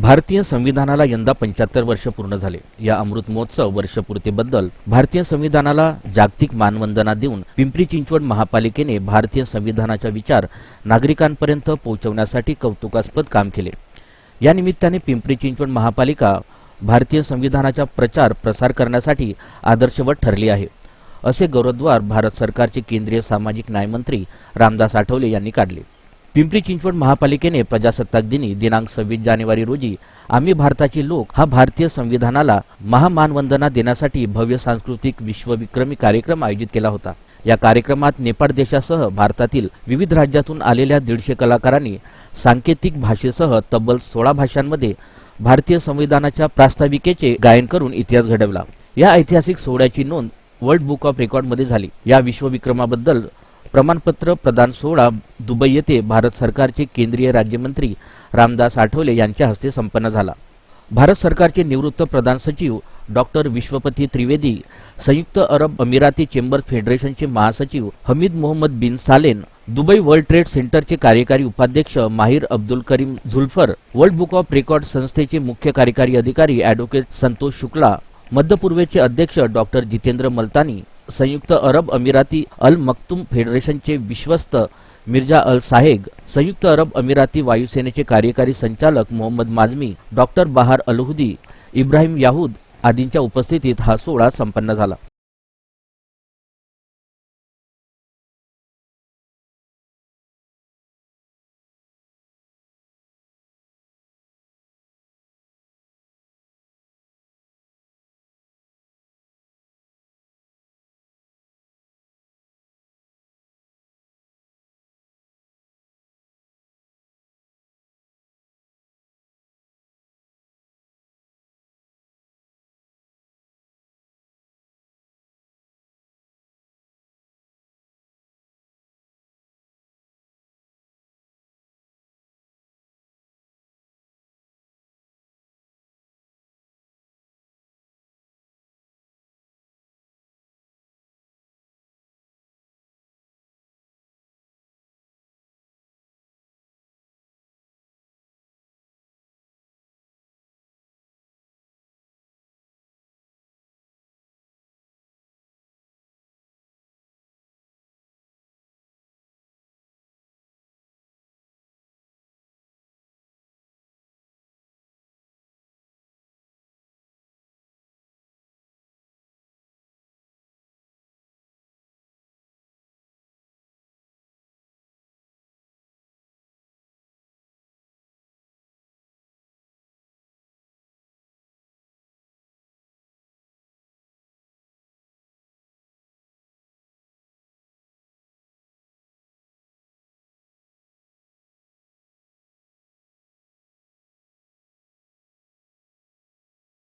भारतीय संविधानाला यंदा पंच्याहत्तर वर्ष पूर्ण झाले. या अमृत महोत्सव वर्षपूर्तीबद्दल भारतीय संविधानाला जागतिक मानवंदना देऊन पिंपरी चिंचवड महापालिकेने भारतीय संविधानाचा विचार नागरिकांपर्यंत पोहोचवण्यासाठी कौतुकास्पद काम केले. या निमित्ताने पिंपरी चिंचवड महापालिका भारतीय संविधानाचा प्रचार प्रसार करण्यासाठी आदर्शवत ठरली आहे. असे गौरवद्वार भारत सरकारचे केंद्रीय सामाजिक न्यायमंत्री रामदास आठवले यांनी काढले. पिंपरी चिंचवड महापालिकेने प्रजासत्ताक दिनी दिनांक सव्वीस जानेवारी रोजी आम्ही भारताचे लोक हा भारतीय संविधानाला महामानवंदना देण्यासाठी भव्य सांस्कृतिक विश्वविक्रमी कार्यक्रम आयोजित केला होता. या कार्यक्रमात नेपाळ देशासह भारतातील विविध राज्यातून आलेल्या दीडशे कलाकारांनी सांकेतिक भाषेसह तब्बल सोळा भाषांमध्ये भारतीय संविधानाच्या प्रास्ताविकेचे गायन करून इतिहास घडवला. या ऐतिहासिक सोहळ्याची नोंद वर्ल्ड बुक ऑफ रेकॉर्डमध्ये झाली. या विश्वविक्रमाबद्दल प्रमाणपत्र प्रदान सोहळा दुबई येथे भारत सरकारचे केंद्रीय राज्यमंत्री रामदास आठवले यांच्या हस्ते संपन्न झाला. भारत सरकारचे निवृत्त प्रधान सचिव डॉक्टर विश्वपती त्रिवेदी संयुक्त अरब अमिराती चेंबर्स फेडरेशनचे महासचिव Hamid Mohammed bin Salen Dubai World Trade सेंटरचे कार्यकारी उपाध्यक्ष Mahir Abdul Karim Zulfar World Book of Record संस्थेचे मुख्य कार्यकारी अधिकारी ॲडव्होकेट संतोष शुक्ला मध्यपूर्वेचे अध्यक्ष डॉक्टर जितेंद्र मलतानी संयुक्त अरब अमिराती अल मक्तुम फेडरेशनचे विश्वस्त मिर्जा अल साहेग संयुक्त अरब अमिराती वायुसेनेचे कार्यकारी संचालक मोहम्मद माजमी डॉक्टर बहार अलहुदी इब्राहिम याहूद आदींच्या उपस्थितीत हा सोहळा संपन्न झाला.